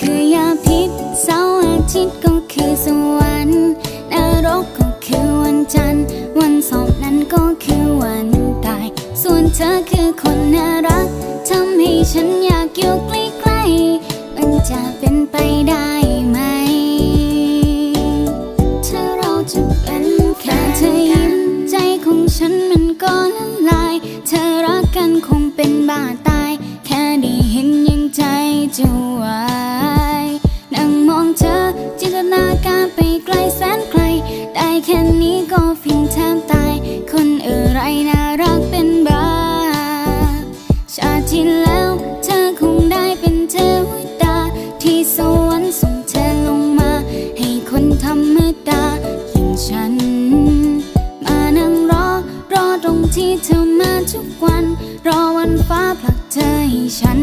คือยาพิษเสาร์อาทิตย์ก็คือสวรรค์นรกก็คือวันจันทร์ วันสอบนั้นก็คือวันตาย ส่วนเธอคือคนน่ารักทำให้ฉันอยากอยู่ใกล้ๆมันจะเป็นไปได้ไหม ถ้าเราจะเป็นแค่เธอยิ้มใจของฉันมันก็ละลาย เธอรักกันคงเป็นบ้าตาย แค่ได้เห็นยังใจจะวาย นี้ก็ฟินแทบตาย คนอะไรน่ารักเป็นบ้า ชาติแล้วเธอคงได้เป็นเทวดา ที่สวรรค์ส่งเธอลงมา ให้คนธรรมดาอย่างฉัน มานั่งรอ รอตรงที่เธอมาทุกวัน รอวันฟ้าผลักเธอให้ฉัน